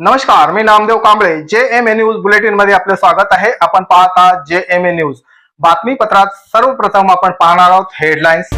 नमस्कार मी नामदेव कांबळे. जे M A news बुलेटिनमध्ये आपले स्वागत आहे. आपण पाहता जे एम ए न्यूज बातमीपत्रात सर्वप्रथम आपण पाहणार आहोत हेडलाईन्स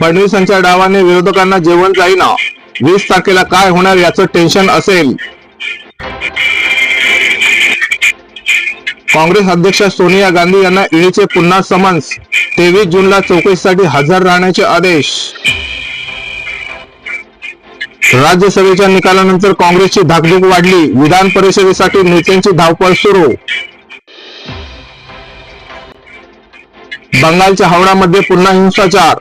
फडणवीसांच्या डावाने विरोधकांना जेवण जाईना. वीस तारखेला काय होणार याचं टेन्शन असेल. काँग्रेस अध्यक्ष सोनिया गांधी यांना ईडीचे पुन्हा समन्स. तेवीस जूनला चौकशीसाठी हजर राहण्याचे आदेश. राज्यसभेच्या निकालानंतर काँग्रेसची धाकधूक वाढली. विधान परिषदेसाठी नेत्यांची धावपळ सुरू. बंगालच्या हावडामध्ये पुन्हा हिंसाचार.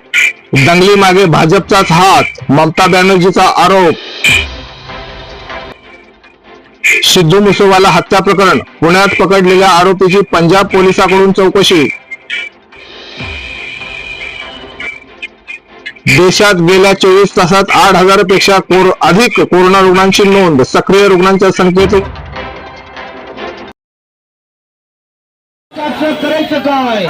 दंगली मागे भाजपचाच हात ममता बॅनर्जीचा आरोप. सिद्धू मुसोवाला हत्या प्रकरण. पुण्यात पकडलेल्या आरोपीची पंजाब पोलिसांकडून चौकशी. देशात गेल्या चोवीस तासात आठ हजारपेक्षा कोर अधिक कोरोना रुग्णांची नोंद सक्रिय रुग्णांच्या संख्येत. करायचं काय?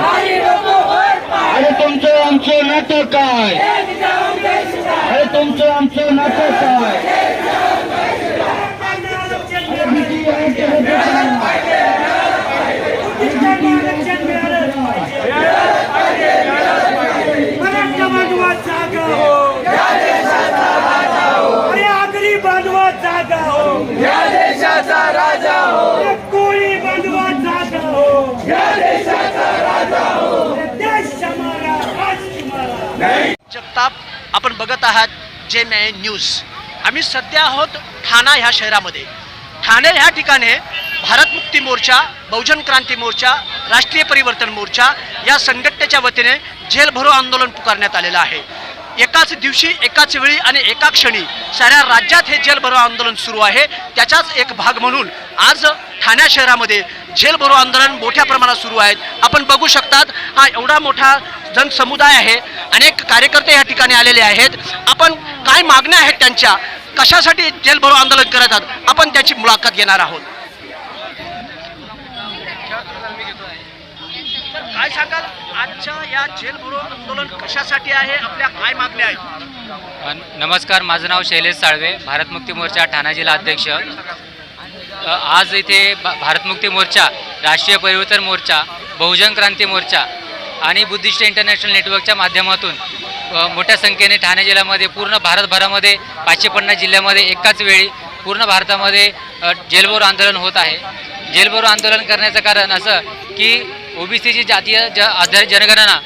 अरे तुमचं आमचं नातं काय? अरे तुमचं आमचं नातं काय अरे भीती वाटते मराठा बांधवा जागा हो अरे आगरी बांधवा जागा हो या देशाचा राजा हो कोळी बांधवा जागा हो या देशाचा राजा हो देश हमारा राष्ट्र हमारा जगताप आपण बघत आहात जे मे न्यूज. आम्ही सध्या आहोत ठाणा ह्या शहरामध्ये. ठाणे ह्या ठिकाणी भारत मुक्ती मोर्चा बहुजन क्रांती मोर्चा राष्ट्रीय परिवर्तन मोर्चा या संघटनेच्या वतीने जेल भरो आंदोलन पुकारण्यात आलेलं आहे. एकाच दिवशी एकाच वेळी आणि एका क्षणी साऱ्या राज्यात हे जेल भरो आंदोलन सुरू आहे. त्याचाच एक भाग म्हणून आज ठाण्या शहरामध्ये जेल भरो आंदोलन मोठ्या प्रमाणात सुरू आहेत. आपण बघू शकतात हा एवढा मोठा जनसमुदाय आहे अनेक कार्यकर्ते या ठिकाणी आलेले आहेत. आपण काय मागण्या आहेत त्यांच्या? कशासाठी जेल भरो आंदोलन करत आहात? आपण त्याची मुलाखत घेणार आहोत. काय सांगाल? आजच्या या जेल भरो आंदोलन कशासाठी आहे? आपल्या काय मागण्या आहेत? नमस्कार माझं नाव शैलेश साळवे भारत मुक्ती मोर्चा ठाणा जिल्हा अध्यक्ष. आज इथे भारत मुक्ती मोर्चा राष्ट्रीय परिवर्तन मोर्चा बहुजन क्रांती मोर्चा आणि बुद्धिस्ट इंटरनॅशनल नेटवर्कच्या माध्यमातून मोठ्या संख्येने ठाणे जिल्ह्यामध्ये पूर्ण भारतभरामध्ये पाचशे पन्नास जिल्ह्यामध्ये एकाच वेळी पूर्ण भारतामध्ये अ, आंदोलन होत आहे. जेलभरो आंदोलन करण्याचं कारण असं की ओबीसीची जातीय ज आधारित जनगणना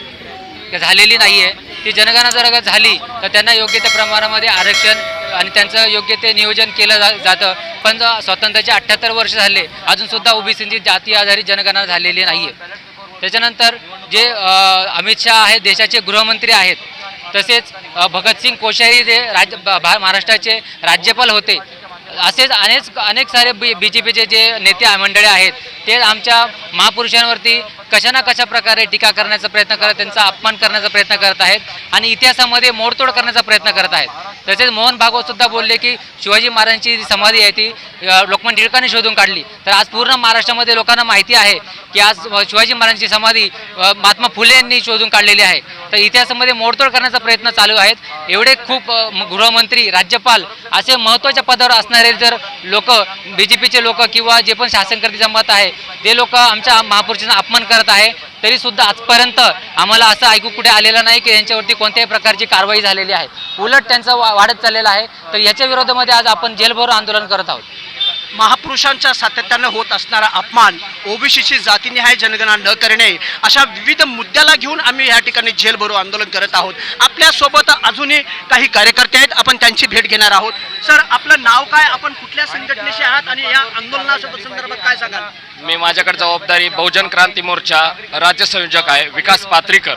झालेली नाही आहे ती जनगणना जर का झाली तर त्यांना योग्य त्या प्रमाणामध्ये आरक्षण आणि त्यांचं योग्य ते नियोजन केलं जा जातं. पण स्वातंत्र्याचे अठ्ठ्याहत्तर वर्ष झाले अजूनसुद्धा ओबीसीची जाती आधारित जनगणना झालेली नाही आहे त्याच्यानंतर जे अमित शहा आहेत देशाचे गृहमंत्री आहेत तसेच भगतसिंग कोश्यारी जे राज्य भा- महाराष्ट्राचे राज्यपाल होते असेच अनेक अनेक सारे बी बी जे पीचे जे नेते मंडळी आहेत ते आमच्या महापुरुषांवरती कशा ना कशा प्रकारे टीका करण्याचा प्रयत्न करत त्यांचा अपमान करण्याचा प्रयत्न करत आहेत आणि इतिहासामध्ये मोडतोड करण्याचा प्रयत्न करत आहेत. तसेच मोहन भागवत सुद्धा बोलले की शिवाजी महाराजांची जी समाधी आहे ती लोकमान टिळकांनी शोधून काढली. तर आज पूर्ण महाराष्ट्रामध्ये लोकांना माहिती आहे की आज शिवाजी महाराजांची समाधी महात्मा फुले यांनी शोधून काढलेली आहे. तर इतिहासामध्ये मोडतोड करण्याचा प्रयत्न चालू आहेत. एवढे खूप गृहमंत्री राज्यपाल असे महत्त्वाच्या पदावर असणारे जर लोक बी जे पीचे लोक किंवा जे पण शासन मत आहे ते लोक आमच्या महापुरुषांचा अपमान करत आहे. तरी सुद्धा आजपर्यंत आम्हाला असं ऐकू कुठे आलेलं नाही की यांच्यावरती कोणत्याही प्रकारची कारवाई झालेली आहे. उलट त्यांचं वा- वाढत चाललेलं आहे. तर याच्या विरोधामध्ये आज आपण जेलभरो आंदोलन करत आहोत. महापुरुषांचा सातत्यानं होत असणारा अपमान ओबीसीची जातीनिहाय जनगणना न करणे अशा विविध मुद्द्याला घेऊन आम्ही या ठिकाणी जेल भरो आंदोलन करत आहोत. आपल्यासोबत अजूनही काही कार्यकर्ते आहेत आपण त्यांची भेट घेणार आहोत. सर आपलं नाव काय? आपण कुठल्या संघटनेशी आहात आणि या आंदोलनासोबत संदर्भात काय सांगाल? मी माझ्याकडे जबाबदारी बहुजन क्रांती मोर्चा राज्य संयोजक आहे विकास पात्रीकर.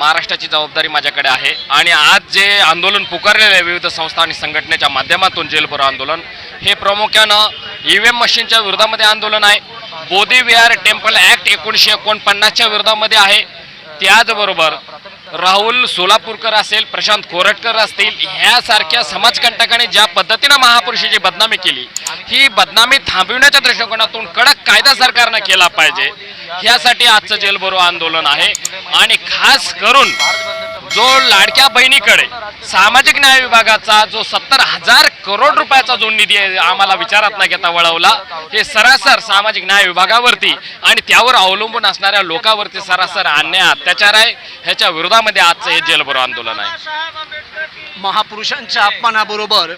महाराष्ट्राची जबाबदारी माझ्याकडे आहे. आणि आज जे आंदोलन पुकारलेलं आहे विविध संस्था आणि संघटनेच्या माध्यमातून जेलभरो आंदोलन हे प्रामुख्यानं ई व्ही एम मशीनच्या विरोधामध्ये आंदोलन आहे. बोधी विहार टेम्पल ॲक्ट एकोणीसशे एकोणपन्नासच्या विरोधामध्ये आहे. त्याचबरोबर राहुल सोलापूरकर असेल प्रशांत कोरटकर असतील ह्यासारख्या समाजकंटकाने ज्या पद्धतीनं महापुरुषाची बदनामी केली ही बदनामी थांबविण्याच्या दृष्टिकोनातून कडक कायदा सरकारनं केला पाहिजे. ह्यासाठी आजचं जेलभरो आंदोलन आहे. आणि खास करून जो लाडक्या बहिणीकडे सामाजिक न्याय विभागाचा जो सत्तर हजार करोड रुपयाचा जो निधी आहे आम्हाला विचारात न घेता वळवला हे सरासर सामाजिक न्याय विभागावरती आणि त्यावर अवलंबून असणाऱ्या लोकांवरती सरासर अन्याय अत्याचार आहे. ह्याच्या विरोधामध्ये आजचं हे जेलभरो आंदोलन आहे. महापुरुषांच्या अपमानाबरोबर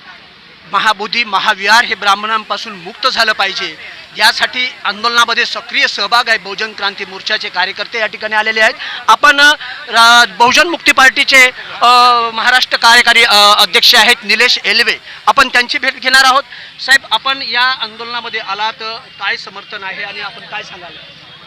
महाबोधी महाविहार हे ब्राह्मणांपासून मुक्त झालं पाहिजे. यासाठी आंदोलनामध्ये सक्रिय सहभाग आहे बहुजन क्रांती मोर्चाचे कार्यकर्ते या ठिकाणी आलेले आहेत. आपण रा- बहुजन मुक्ती पार्टीचे महाराष्ट्र कार्यकारी अध्यक्ष आहेत निलेश एलवे. आपण त्यांची भेट घेणार आहोत. साहेब आपण या आंदोलनामध्ये आलात काय समर्थन आहे आणि आपण काय सांगाल?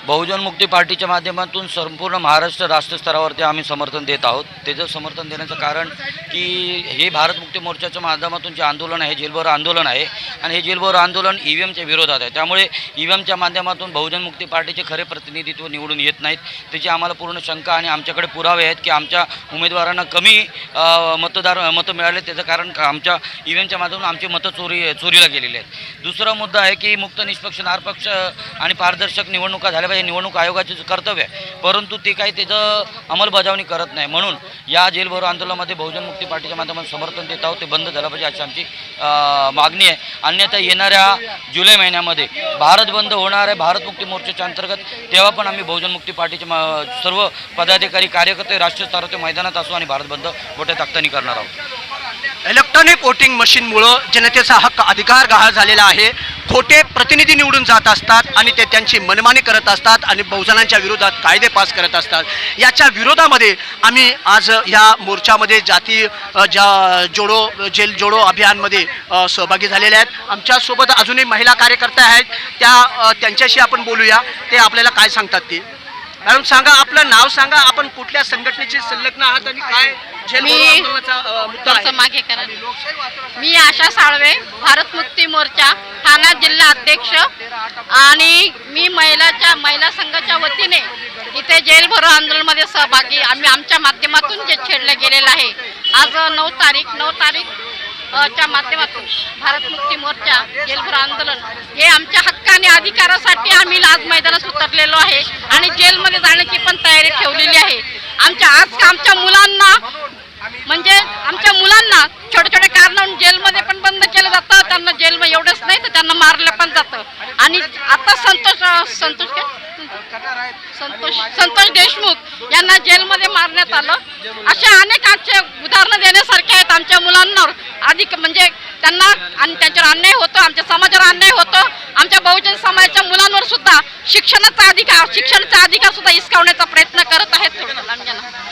बहुजन मुक्ती पार्टीच्या माध्यमातून संपूर्ण महाराष्ट्र राष्ट्रस्तरावरती आम्ही समर्थन देत आहोत. त्याचं समर्थन देण्याचं कारण की हे भारत मुक्ती मोर्चाच्या माध्यमातून जे आंदोलन आहे जेलभर आंदोलन आहे आणि हे जेलभर आंदोलन ई व्ही एमच्या विरोधात आहे. त्यामुळे ई व्ही एमच्या माध्यमातून बहुजन मुक्ती पार्टीचे खरे प्रतिनिधित्व निवडून येत नाहीत. त्याची आम्हाला पूर्ण शंका आणि आमच्याकडे पुरावे आहेत की आमच्या उमेदवारांना कमी मतदार मतं मिळाले. त्याचं कारण का आमच्या ई व्ही एमच्या माध्यमातून आमची मतं चोरी चोरीला गेलेली आहेत. दुसरा मुद्दा आहे की मुक्त निष्पक्ष नारपक्ष आणि पारदर्शक निवडणुका झाल्या पाहिजे निवडणूक आयोगाचे कर्तव्य आहे. परंतु ते काही त्याचं अंमलबजावणी करत नाही. म्हणून या जेलभरो आंदोलनामध्ये बहुजन मुक्ती पार्टीच्या माध्यमातून समर्थन देत आहोत. ते बंद झालं पाहिजे अशी आमची मागणी आहे. अन्यथा येणाऱ्या जुलै महिन्यामध्ये भारत बंद होणार आहे. भारत मुक्ती मोर्चाच्या अंतर्गत तेव्हा पण आम्ही बहुजन मुक्ती पार्टीचे सर्व पदाधिकारी कार्यकर्ते राष्ट्रीय स्तरावर मैदानात असू आणि भारत बंद मोठ्या ताकदीने करणार आहोत. इलेक्ट्रॉनिक वोटिंग मशीनमुळं जनतेचा हक्क अधिकार गहाळ झालेला आहे. खोटे प्रतिनिधी निवडून जात असतात आणि ते त्यांची मनमानी करत असतात आणि बहुजनांच्या विरोधात कायदे पास करत असतात. याच्या विरोधामध्ये आम्ही आज या मोर्चामध्ये जाती ज्या जोडो जेल जोडो अभियानमध्ये सहभागी झालेले आहेत. आमच्यासोबत अजूनही महिला कार्यकर्त्या आहेत. त्या त्यांच्याशी आपण बोलूया. ते आपल्याला काय सांगतात ते? मॅडम सांगा. आपलं नाव सांगा. आपण कुठल्या संघटनेची संलग्न आहात आणि काय? मी- थोडंसं मागे करा. मी आशा साळवे भारत मुक्ती मोर्चा ठाणा जिल्हा अध्यक्ष आणि मी महिलाच्या महिला संघाच्या वतीने इथे जेल भरो आंदोलनामध्ये सहभागी आम्ही आमच्या माध्यमातून जे छेडलं गेलेलं आहे आज नऊ तारीख नऊ तारीख च्या माध्यमातून भारत मुक्ती मोर्चा जेलभरो आंदोलन हे आमच्या हक्क आणि अधिकारासाठी आम्ही आज मैदानात उतरलेलो आहे आणि जेलमध्ये जाण्याची पण तयारी ठेवलेली आहे. आमच्या आज आमच्या मुलांना म्हणजे आमच्या मुलांना छोट्या छोट्या कारणावरून जेलमध्ये पण बंद केलं जातं त्यांना जेल एवढंच नाही तर त्यांना मारलं पण जातं. आणि आता संतोष संतोष काय? संतोष संतोष देशमुख यांना जेलमध्ये मारण्यात आलं. अशा अनेक आमचे उदाहरणं देण्यासारखे आहेत आमच्या मुलांवर. अधिक म्हणजे त्यांना आणि त्यांच्यावर अन्याय होतो आमच्या समाजावर अन्याय होतो. आमच्या बहुजन समाजाच्या मुलांवर सुद्धा शिक्षणाचा अधिकार शिक्षणाचा अधिकार सुद्धा हिसकावण्याचा प्रयत्न करत आहेत.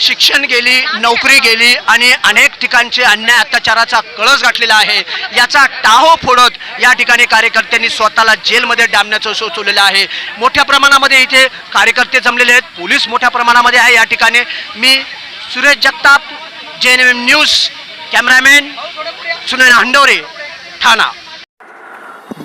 शिक्षण गेली नोकरी गेली आणि अनेक ठिकाणचे अन्याय अत्याचाराचा कळस गाठलेला आहे. याचा टाहो फोडत या ठिकाणी कार्यकर्त्यांनी स्वतःला जेलमध्ये डांबण्याचं सुचवलेलं आहे. मोठ्या प्रमाणामध्ये इथे कार्यकर्ते जमलेले आहेत. पोलीस मोठ्या प्रमाणामध्ये आहे या ठिकाणी. मी Suresh Jagtap J N M news cameraman Sunil Handore Thana.